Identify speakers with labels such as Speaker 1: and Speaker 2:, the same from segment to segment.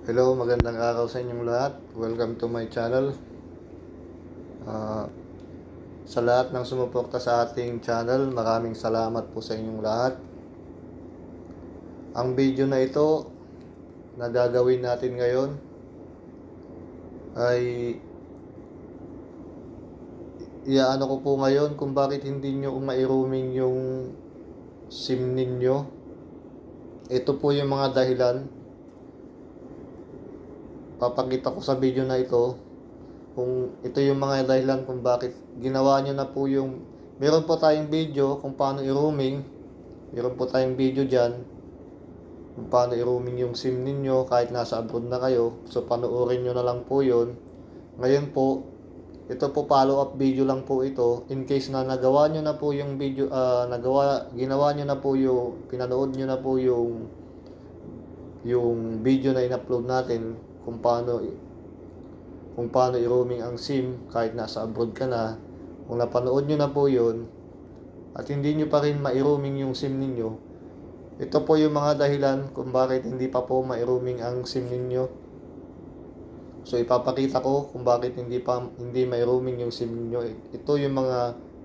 Speaker 1: Hello, magandang araw sa inyong lahat. Welcome to my channel. Ah, sa lahat ng sumuporta sa ating channel, maraming salamat po sa inyong lahat. Ang video na ito na gagawin natin ngayon ay iaano ko po ngayon kung bakit hindi nyo mai-roaming yung SIM ninyo. Ito po yung mga dahilan papakita ko sa video na ito kung ito yung mga dahilan kung bakit ginawa nyo na po yung meron po tayong video kung paano i-roaming meron po tayong video dyan kung paano i-roaming yung SIM ninyo kahit nasa abroad na kayo. So panoorin nyo na lang po yun. Ngayon po ito po follow up video lang po ito. In case na nagawa nyo na po yung video ah, nagawa ginawa nyo na po yung pinanood nyo na po yung yung video na in-upload natin kung paano kung paano i-roaming ang SIM kahit nasa abroad ka na. Kung napanood nyo na po yun at hindi nyo pa rin ma-roaming yung SIM ninyo, ito po yung mga dahilan kung bakit hindi pa po ma-roaming ang SIM ninyo. So ipapakita ko kung bakit hindi pa hindi ma-roaming yung SIM ninyo. Ito yung mga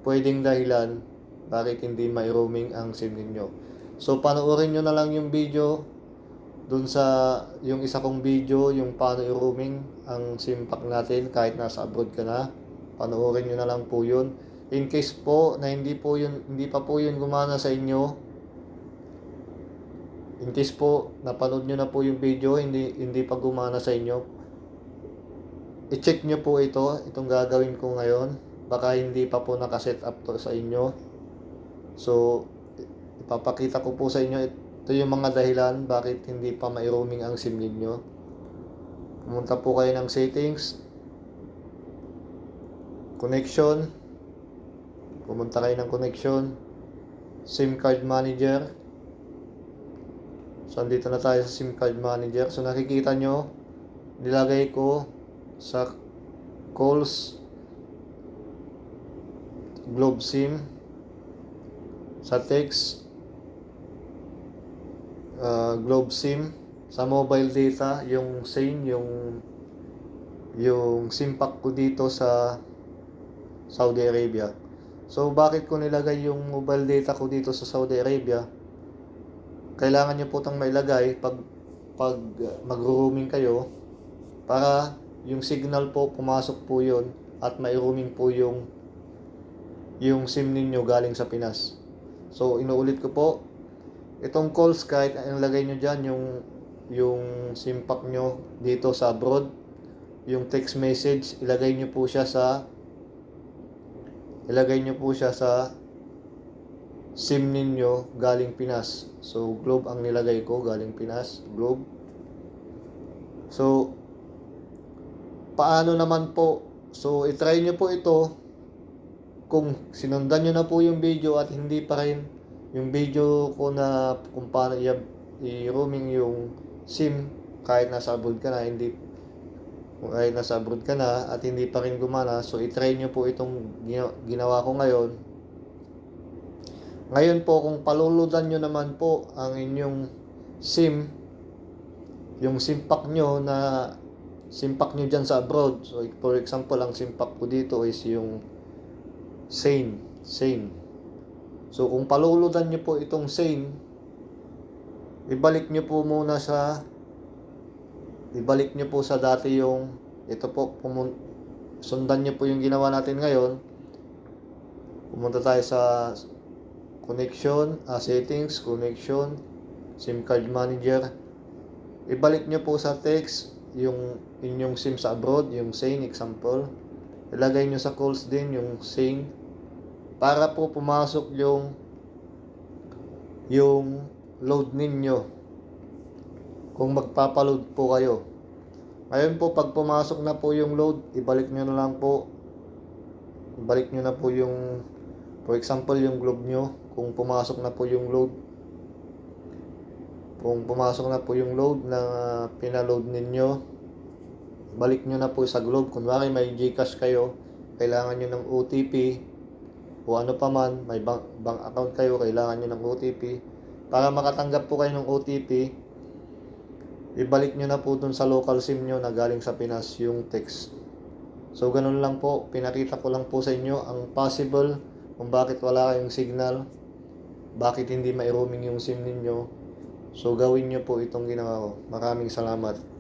Speaker 1: pwedeng dahilan bakit hindi ma-roaming ang SIM ninyo. So panoorin nyo na lang yung video dun sa yung isa kong video, yung paano i-roaming ang SIM pack natin kahit nasa abroad ka na. Panoorin nyo na lang po yun. In case po na hindi po yun, hindi pa po yun gumana sa inyo, in case po napanood nyo na po yung video, hindi, hindi pa gumana sa inyo, i-check nyo po ito, itong gagawin ko ngayon. Baka hindi pa po nakaset up to sa inyo. So, ipapakita ko po sa inyo ito yung mga dahilan bakit hindi pa mai-roaming ang SIM ninyo. Pumunta po kayo ng settings, connection, pumunta kayo ng connection, SIM card manager. So, andito na tayo sa SIM card manager. So, nakikita nyo, nilagay ko sa calls, globe SIM, sa text, uh, Globe SIM sa mobile data yung same yung yung SIM pack ko dito sa Saudi Arabia. So bakit ko nilagay yung mobile data ko dito sa Saudi Arabia? Kailangan niyo po tong mailagay pag pag mag-roaming kayo para yung signal po pumasok po yon at may roaming po yung yung SIM ninyo galing sa Pinas. So inuulit ko po, Itong calls kahit ang lagay nyo dyan, yung, yung SIM pack nyo dito sa abroad, yung text message, ilagay nyo po siya sa ilagay nyo po siya sa SIM ninyo galing Pinas. So, Globe ang nilagay ko, galing Pinas, Globe. So, paano naman po? So, itry nyo po ito kung sinundan nyo na po yung video at hindi pa rin yung video ko na kung paano i-roaming yung SIM kahit nasa abroad ka na, hindi kahit nasa abroad ka na at hindi pa rin gumana, so i-try nyo po itong ginawa ko ngayon. Ngayon po, kung paluludan nyo naman po ang inyong SIM, yung SIM pack nyo na SIM pack nyo dyan sa abroad. So, for example, ang SIM pack ko dito is yung Sane. Sane. So kung paluludan nyo po itong same, ibalik nyo po muna sa ibalik nyo po sa dati yung ito po pumun, sundan nyo po yung ginawa natin ngayon. Pumunta tayo sa connection, uh, settings, connection, SIM card manager. Ibalik nyo po sa text yung inyong SIM sa abroad, yung same example. Ilagay nyo sa calls din yung same para po pumasok yung yung load ninyo. Kung magpapaload po kayo. Ngayon po pag pumasok na po yung load ibalik nyo na lang po. Ibalik nyo na po yung for example yung globe nyo. Kung pumasok na po yung load. Kung pumasok na po yung load na pinaload ninyo balik nyo na po sa globe. Kunwari may gcash kayo kailangan nyo ng OTP o ano pa man, may bank, bank account kayo, kailangan nyo ng OTP. Para makatanggap po kayo ng OTP, ibalik nyo na po dun sa local SIM nyo na galing sa Pinas yung text. So, ganun lang po. Pinakita ko lang po sa inyo ang possible kung bakit wala kayong signal, bakit hindi mai-roaming yung SIM ninyo. So, gawin nyo po itong ginawa ko. Maraming salamat.